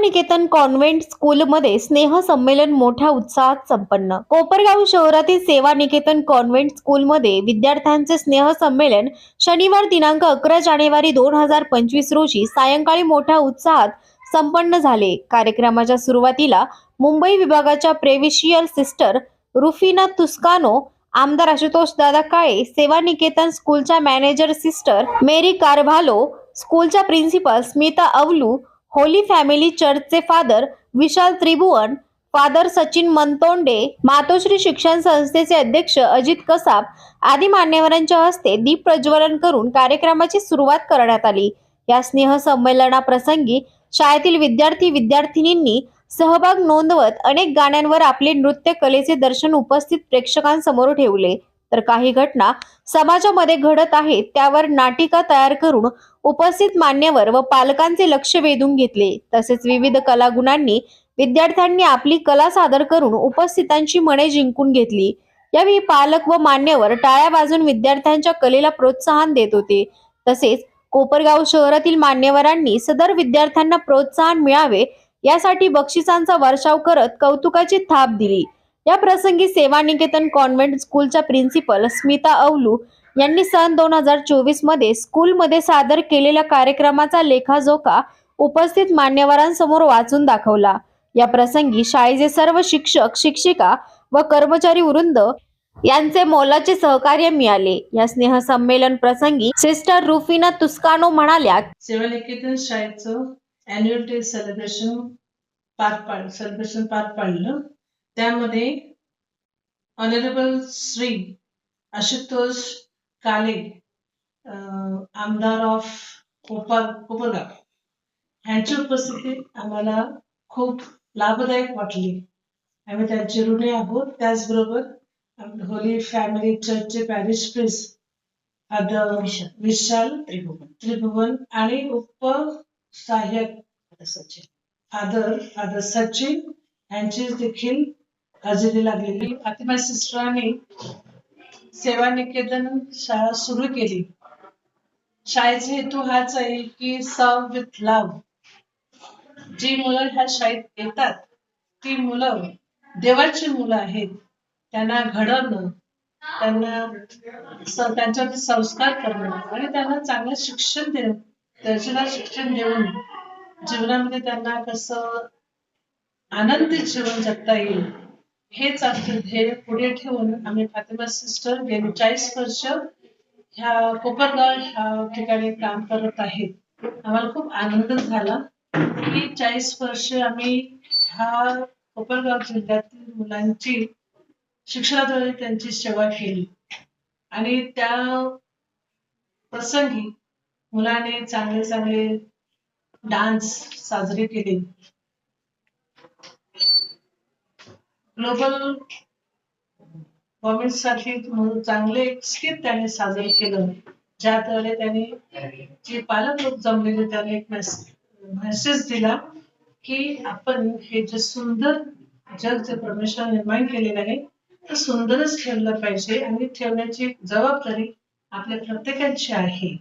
Niketan convent स्कूलमध्ये स्नेह संमेलन मोठ्या उत्साहात संपन्न. कोपरगाव शहरातील सेवा निकेतन कॉन्व्हेंट स्कूलमध्ये विद्यार्थ्यांचे स्नेह संमेलन शनिवार दिनांक अकरा जानेवारी दोन हजार पंचवीस रोजी सायंकाळी मोठ्या उत्साहात संपन्न झाले. कार्यक्रमाच्या सुरुवातीला मुंबई विभागाच्या प्रेविशियल सिस्टर रुफिना तुस्कानो आमदार आशुतोष दादा काळे सेवा निकेतन स्कूलच्या मॅनेजर सिस्टर मेरी कारभालो स्कूलच्या principal Smita Avalu Holy Family चर्चचे फादर विशाल त्रिभुवन फादर सचिन मनतोंडे मातोश्री शिक्षण संस्थेचे अध्यक्ष अजित कसाब आदी मान्यवरांच्या हस्ते दीप प्रज्वलन करून कार्यक्रमाची सुरुवात करण्यात आली. या स्नेह संमेलनाप्रसंगी शाळेतील विद्यार्थी विद्यार्थिनींनी सहभाग नोंदवत अनेक गाण्यांवर आपले नृत्य कलेचे दर्शन उपस्थित प्रेक्षकांसमोर ठेवले. तर काही घटना समाजामध्ये घडत आहेत त्यावर नाटिका तयार करून उपस्थित मान्यवर व पालकांचे लक्ष वेधून घेतले. तसेच विविध कलागुणांनी विद्यार्थ्यांनी आपली कला सादर करून उपस्थितांची मने जिंकून घेतली. यावेळी पालक व मान्यवर टाळ्या वाजून विद्यार्थ्यांच्या कलेला प्रोत्साहन देत होते. तसेच कोपरगाव शहरातील मान्यवरांनी सदर विद्यार्थ्यांना प्रोत्साहन मिळावे यासाठी बक्षिसांचा वर्षाव करत कौतुकाची थाप दिली. या प्रसंगी सेवा निकेतन कॉन्व्हेंट स्कूलच्या प्रिन्सिपल स्मिता अवलू यांनी सन दोन हजार चोवीसमध्ये स्कूलमध्ये सादर केलेल्या कार्यक्रमाचा लेखाजोखा उपस्थित मान्यवरांसमोर वाचून दाखवला. या प्रसंगी शाळेचे सर्व शिक्षक शिक्षिका व कर्मचारी वृंद यांचे मोलाचे सहकार्य मिळाले. या स्नेह संमेलन प्रसंगी सिस्टर रुफिना तुस्कानो म्हणाल्या सेवानिकेतन शाळेचं अॅन्युअल डे सेलिब्रेशन पार पाड सेलिब्रेशन पार पाडलं. त्यामध्ये ऑनरेबल श्री आशुतोष काले आमदार ऑफ कोपर कोपरगाव. ह्यांची उपस्थिती आम्हाला खूप लाभदायक वाटली. आम्ही त्यांचे ऋणी आहोत. त्याचबरोबर होली फॅमिली चर्चचे पॅरिश फादर विशाल. त्रिभुवन. त्रिभुवन आणि उप सहाय्यक सचिन फादर फादर सचिन यांची देखील हजेरी लागलेली. फातिमा सिस्टरांनी सेवा निकेतन शाळा सुरू केली. शाळेचा हेतू हाच आहे की सर्व विथ लव. जी मुलं ह्या शाळेत येतात ती मुलं देवाची मुलं आहेत. त्यांना घडवणं त्यांना त्यांच्यावर त्यांच्यावरती संस्कार करणं आणि त्यांना चांगलं शिक्षण देणं दर्जेदार शिक्षण देऊन जीवनामध्ये त्यांना कसं आनंदी जीवन जगता येईल हेच आमचे ध्येय पुढे ठेवून आम्ही फातिमा सिस्टर गेली चाळीस वर्ष ह्या कोपरगाव ह्या ठिकाणी काम करत आहेत. आम्हाला खूप आनंद झाला. की चाळीस वर्ष आम्ही ह्या कोपरगाव जिल्ह्यातील मुलांची शिक्षणाद्वारे त्यांची सेवा केली. आणि त्या प्रसंगी मुलाने चांगले चांगले डान्स साजरे केले. ग्लोबल गव्हर्नमेंटसाठी म्हणून चांगले एक स्किट त्याने साजरे केलं. ज्याद्वारे त्यांनी जे पालक लोक जमलेले त्याने एक मेसेज दिला की आपण हे जे सुंदर जग जे परमेश्वर निर्माण केलेलं आहे ते सुंदरच ठेवलं पाहिजे आणि ठेवण्याची जबाबदारी आपल्या प्रत्येकाची आहे.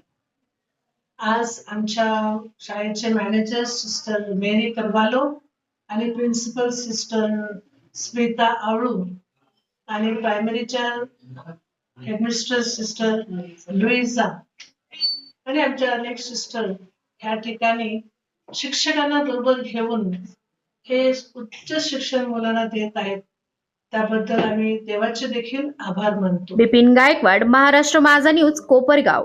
आज आमच्या शाळेचे मॅनेजर सिस्टर मेरी करवालो आणि प्रिन्सिपल सिस्टर स्मिता आळू आणि प्रायमरीच्या हेडमिस्टर सिस्टर लुईसा आणि आमच्या अनेक सिस्टर ह्या ठिकाणी शिक्षकांना बरोबर घेऊन हे उच्च शिक्षण मुलांना देत आहेत. त्याबद्दल आम्ही देवाचे देखील आभार मानतो. बिपिन गायकवाड महाराष्ट्र माझा न्यूज कोपरगाव.